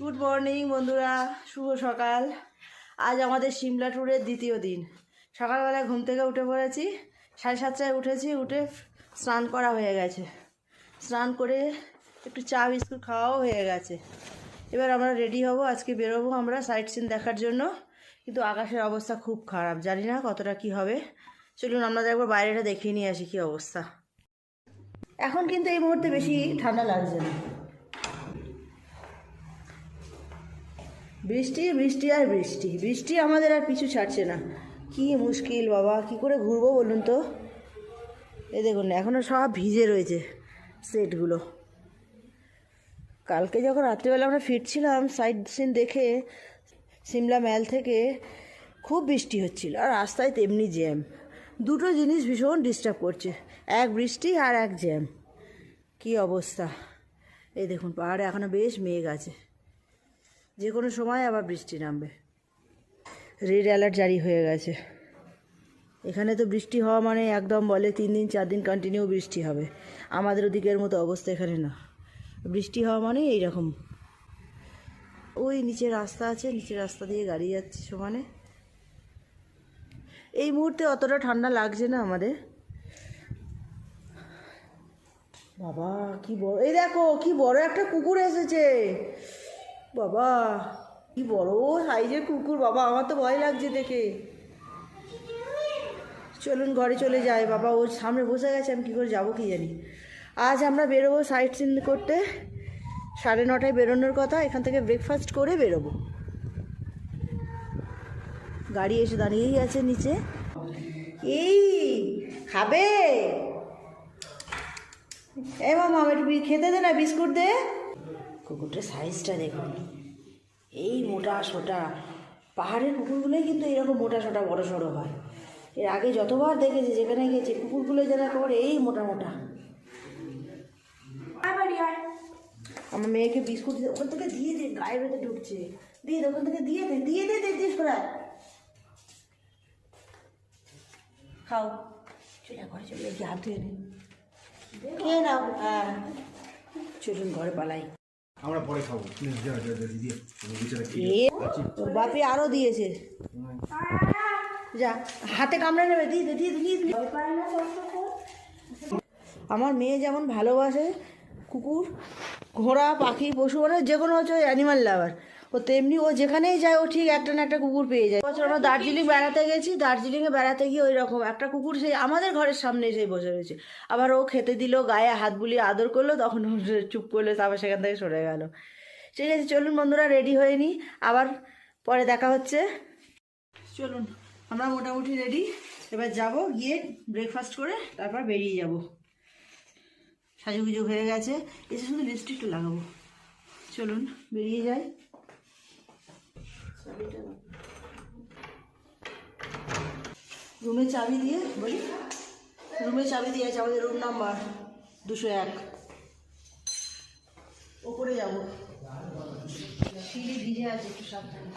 Good morning বন্ধুরা। শুভ সকাল। আজ আমাদের সিমলা ট্যুরের দ্বিতীয় দিন। সকালবেলা ঘুম থেকে উঠে পড়েছি। সাড়ে সাতটায় উঠেছি, উঠে স্নান করা হয়ে গেছে। স্নান করে একটু চা, বিস্কুট খাওয়াও হয়ে গেছে। এবার আমরা রেডি হব, আজকে বেরোবো আমরা সাইট সিন দেখার জন্য। কিন্তু আকাশের অবস্থা খুব খারাপ, জানি না কতটা কি হবে। চলুন, আমরা একবার বাইরেটা দেখিয়ে নিয়ে আসি কী অবস্থা। এখন কিন্তু এই মুহূর্তে বেশি ঠান্ডা লাগছে না। বৃষ্টি বৃষ্টি আর বৃষ্টি। বৃষ্টি আমাদের আর পিছু ছাড়ছে না। কি মুশকিল বাবা, কি করে ঘুরবো বলুন তো? এ দেখুন এখনও সব ভিজে রয়েছে সেটগুলো। কালকে যখন রাত্রিবেলা আমরা ফিরছিলাম সাইড সিন দেখে সিমলা ম্যাল থেকে খুব বৃষ্টি হচ্ছিল, আর রাস্তায় তেমনি জ্যাম। দুটো জিনিস ভীষণ ডিস্টার্ব করছে, এক বৃষ্টি আর এক জ্যাম। কি অবস্থা? এই দেখুন, পাহাড়ে এখনও বেশ মেঘ আছে। যে কোনো সময় আবার বৃষ্টি নামবে। রেড অ্যালার্ট জারি হয়ে গেছে। এখানে তো বৃষ্টি হওয়া মানে একদম বলে তিন দিন, চার দিন কন্টিনিউ বৃষ্টি হবে। আমাদের ওদিকের মতো অবস্থা এখানে না। বৃষ্টি হওয়া মানে এইরকম। ওই নিচে রাস্তা আছে, নিচে রাস্তা দিয়ে গাড়ি যাচ্ছে সমানে। এই মুহূর্তে অতটা ঠান্ডা লাগছে না আমাদের। বাবা, কি বড় এই দেখো, কি বড় একটা কুকুর এসেছে। বাবা, কি বড় সাইজের কুকুর, বাবা, আমার তো ভয় লাগছে দেখে। চলুন ঘরে চলে যাই, বাবা ওর সামনে বসে গেছে, আমি কী করে যাব কি জানি। আজ আমরা বেরোবো সাইট সিন করতে, সাড়ে নটায় বেরোনোর কথা, এখান থেকে ব্রেকফাস্ট করে বেরোবো। গাড়ি এসে দাঁড়িয়েই আছে নিচে। এই, খাবে? এ মামা একটু খেতে দে না, বিস্কুট দে। কুকুরটার সাইজটা দেখুন। এই মোটা সোটা। পাহাড়ের কুকুরগুলোই কিন্তু এরকম মোটা সোটা বড় সড়ো হয়। এর আগে যতবার দেখেছি, যেখানে গেছি কুকুরগুলো যেন একেবারে এই মোটা মোটা। আমার মেয়েকে বিস্কুট দিয়ে ওখান থেকে দিয়ে দে, গায়ের ভেতরে ঢুকছে। দিয়ে দে, ওখান থেকে দিয়ে দে দিয়ে দে দে দিয়ে সরা খাও। চলে ঘরে, চলে গিয়ে হাত ধুয়ে নে। নাও হ্যাঁ। চলুন, ঘরে পালাই। আমরা পরে খাব। যা যা যা দিদি। তোর বাপি আরও দিয়েছে। যা হাতে কামড়ে নেবে দিয়ে দিয়ে দিয়ে আমার মেয়ে যেমন ভালোবাসে কুকুর ঘোড়া পাখি পশু মানে যে কোনো হচ্ছে অ্যানিমাল লাভার ও তেমনি ও যেখানেই যায়, ও ঠিক একটা না একটা কুকুর পেয়ে যায়। বছর আমরা দার্জিলিং বেড়াতে গেছি, দার্জিলিংয়ে বেড়াতে গিয়ে ওই রকম একটা কুকুর সেই আমাদের ঘরের সামনে এসে বসে রয়েছে। আবার ও খেতে দিল, গায়ে হাত বুলিয়ে আদর করল, তখন চুপ করল, তারপর সেখান থেকে সরে গেল। ঠিক আছে, চলুন বন্ধুরা রেডি হয়ে নিই আবার পরে দেখা হচ্ছে। চলুন, আমরা মোটামুটি রেডি এবার যাব গিয়ে ব্রেকফাস্ট করে, তারপর বেরিয়ে যাব। সাজুগুজু হয়ে গেছে, এসে শুধু লিপস্টিক একটু লাগাবো। চলুন, বেরিয়ে যাই। রুমে চাবি দিয়ে, বলি? রুমে চাবি দিয়ে আছে আমাদের রুম নাম্বার দুশো এক। ওপরে যাব। আছে সাবধানে।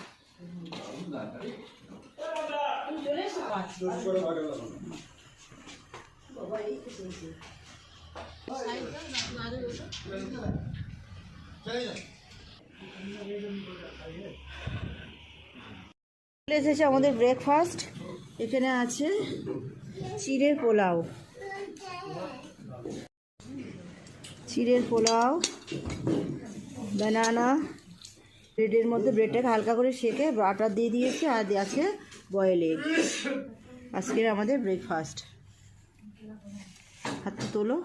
চলে এসেছে আমাদের ব্রেকফাস্ট এখানে আছে চিড়ের পোলাও। চিড়ের পোলাও ব্যানানা ব্রেডের মধ্যে ব্রেডটাকে হালকা করে সেকে বাটার দিয়ে দিয়েছে আর আছে বয়েল এগ আজকের আমাদের ব্রেকফাস্ট হাত তোলো।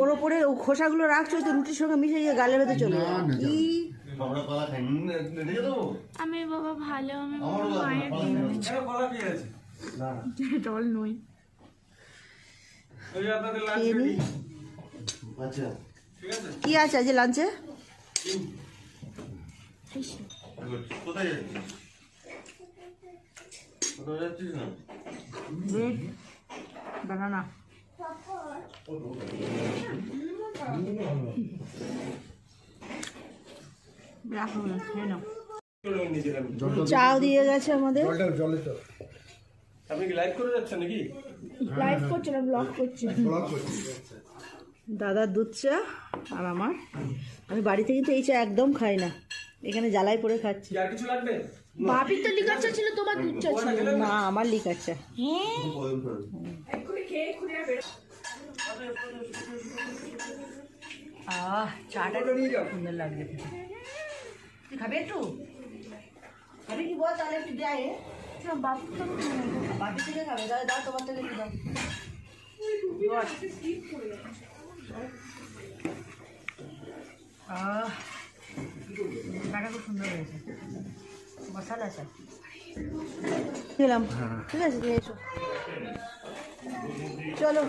ওর ওপরে ও খোসাগুলো রাখছো তো রুটির সঙ্গে মিশে গিয়ে গালের ভেতরে চলে যাবে কি আমি বাবা ভালো আমি বাবা মায়ের ডল নই খেয়ে নি কি আছে আজ লাঞ্চে কোথায় যাচ্ছিস? কোথায় যাচ্ছিস না? বানানা। চাও দিয়ে গেছে আমাদের। জলটা জলে তো আপনি কি লাইভ করে যাচ্ছেন নাকি? লাইভ করছে না ব্লগ করছে। দাদার দুধ চা আর আমার। আমি বাড়িতে কিন্তু এই চা একদম খাই না। এখানে জ্বালাই পড়ে খাচ্ছি। কি আর কিছু লাগবে? ভাবির তো লিকার চা ছিল তোমার দুধ চা ছিল। না? আমার লিক আছে আহ চাটা সুন্দর লাগছে খাবি একটু? খাবি কি বল তাহলে একটু দেয় বাকি থেকে খাবে তাহলে দাও তোমার থেকে একটু দাও। বল। আহ খুব সুন্দর হয়েছে। মশালা আছে। গেলাম ঠিক আছে দিয়ে এসো। চলো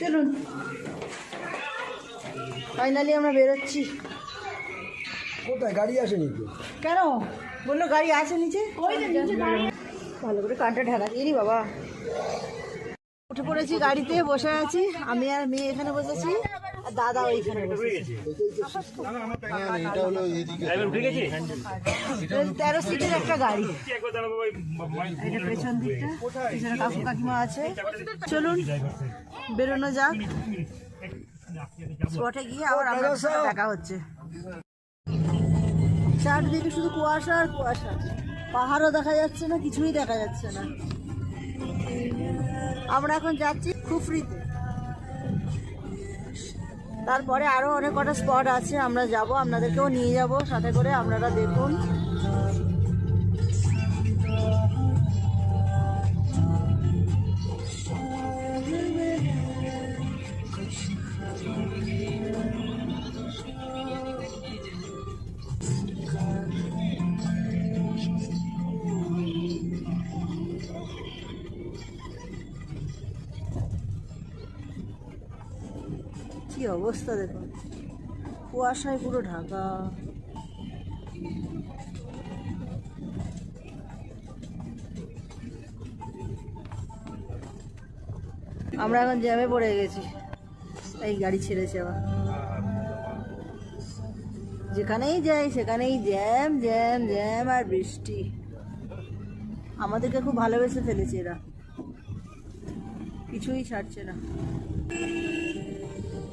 চলুন। ফাইনালি আমরা বেরোচ্ছি। কোথায়? গাড়ি আসেনি তো। কেন? বলল গাড়ি আছে নিচে? ভালো করে কানটা ঢাকা দিয়ে বাবা। উঠে পড়েছি গাড়িতে বসে আছি। আমি আর মেয়ে এখানে বসেছি আর দাদা ওইখানে বসেছি। এটা হলো এদিকে তেরো সিটের একটা গাড়ি। এটা পেছন দিকটা পিছনে কাকু কাকিমা আছে। চলুন বেরোনো যাক। স্পটে গিয়ে আবার আপনার দেখা হচ্ছে। চারদিকে শুধু কুয়াশা আর কুয়াশা। পাহাড়ও দেখা যাচ্ছে না, কিছুই দেখা যাচ্ছে না। আমরা এখন যাচ্ছি খুফরিতে। তারপরে আরও অনেক কটা স্পট আছে, আমরা যাব, আপনাদেরকেও নিয়ে যাব, সাথে করে আপনারা দেখুন। অবস্থা দেখুন। কুয়াশায় পুরো ঢাকা। আমরা এখন জ্যামে পড়ে গেছি। এই গাড়ি ছেড়েছে আবার। যেখানেই যাই, সেখানেই জ্যাম জ্যাম জ্যাম আর বৃষ্টি। আমাদেরকে খুব ভালোবেসে ফেলেছে এরা। কিছুই ছাড়ছে না।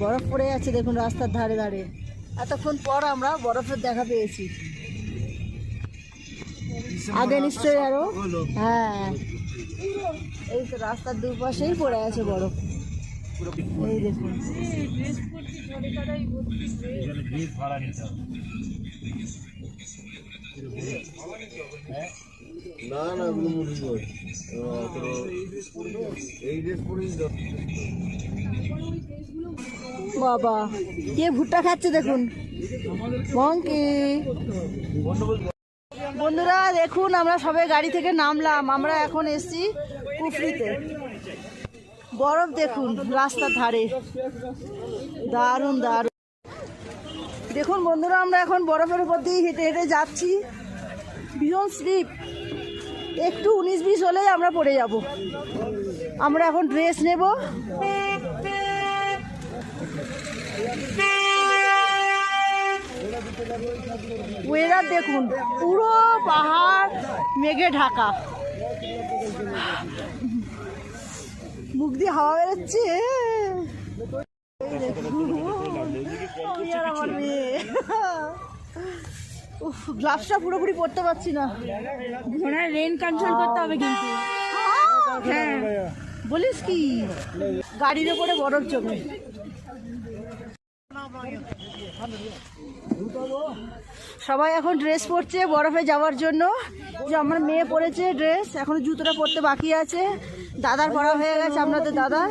বরফ পড়ে যাচ্ছে, দেখুন রাস্তার ধারে ধারে। এতক্ষণ পর আমরা বরফের দেখা পেয়েছি। আগে নিশ্চয়ই আরও? হ্যাঁ। এই তো রাস্তার দুপাশেই পড়ে আছে বরফ। না না বাবা, কে ভুট্টা খাচ্ছে দেখুন? মঙ্কি। বন্ধুরা, দেখুন, আমরা সবাই গাড়ি থেকে নামলাম। আমরা এখন এসছি কুফরিতে। বরফ দেখুন, রাস্তার ধারে। দারুণ দারুণ। দেখুন, বন্ধুরা, আমরা এখন বরফের উপর দিয়ে হেঁটে হেঁটে যাচ্ছি। ভীষণ স্লিপ একটু উনিশ বিশ হলেই আমরা পড়ে যাব আমরা এখন ড্রেস নেব ওয়েদার দেখুন পুরো পাহাড় মেঘে ঢাকা মুখ দিয়ে হাওয়া বেরোচ্ছে আমার মেয়ে। উফ, গ্লাভসটা পুরোপুরি পরতে পারছি না। ঘোড়ার রেন ক্যান্সেল করতে হবে কিন্তু। হ্যাঁ। বলিস কি? গাড়ির ওপরে বরফ জমে। সবাই এখন ড্রেস পরছে বরফে যাওয়ার জন্য। যে আমার মেয়ে পরেছে ড্রেস এখন জুতোটা পরতে বাকি আছে। দাদার পরা হয়ে গেছে আপনাদের দাদা।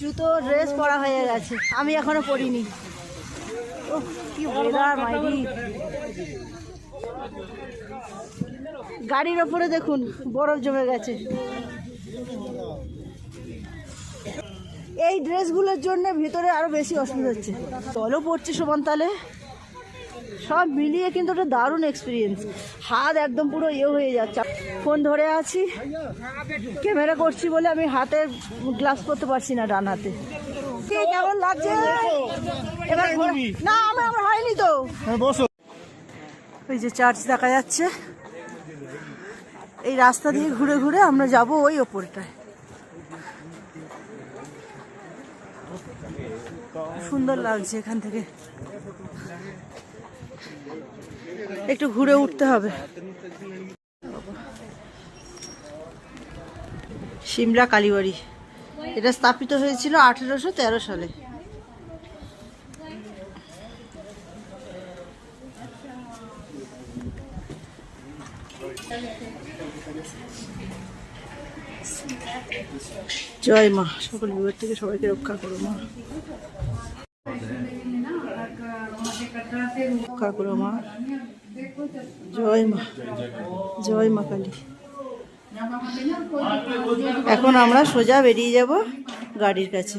জুতো ড্রেস পরা হয়ে গেছে। আমি এখনও পরিনি। উফ, কি ওয়েদার মাইরি। গাড়ির ওপরে দেখুন বরফ জমে গেছে। এই ড্রেসগুলোর জন্য ভিতরে আরও বেশি অসুবিধা হচ্ছে। জলও পড়ছে সমান তালে। সব মিলিয়ে কিন্তু একটা দারুণ এক্সপিরিয়েন্স হাত একদম পুরো ইয়ে হয়ে যাচ্ছে। ফোন ধরে আছি। ক্যামেরা করছি বলে আমি হাতে গ্লাস করতে পারছি না ডান হাতে। কেমন লাগছে? এবার না আমার আমার হয়নি তো। ওই যে চার্চ দেখা যাচ্ছে। এই রাস্তা দিয়ে ঘুরে ঘুরে আমরা যাব ওই ওপরটায়। সুন্দর লাগছে এখান থেকে। একটু ঘুরে উঠতে হবে। সিমলা কালীবাড়ি। এটা স্থাপিত হয়েছিল আঠেরোশো তেরো সালে। জয় মা, সকল বিপদ থেকে সবাইকে রক্ষা করো মা। রক্ষা করো মা। জয় মা জয় মা কালী। এখন আমরা সোজা বেরিয়ে যাব গাড়ির কাছে।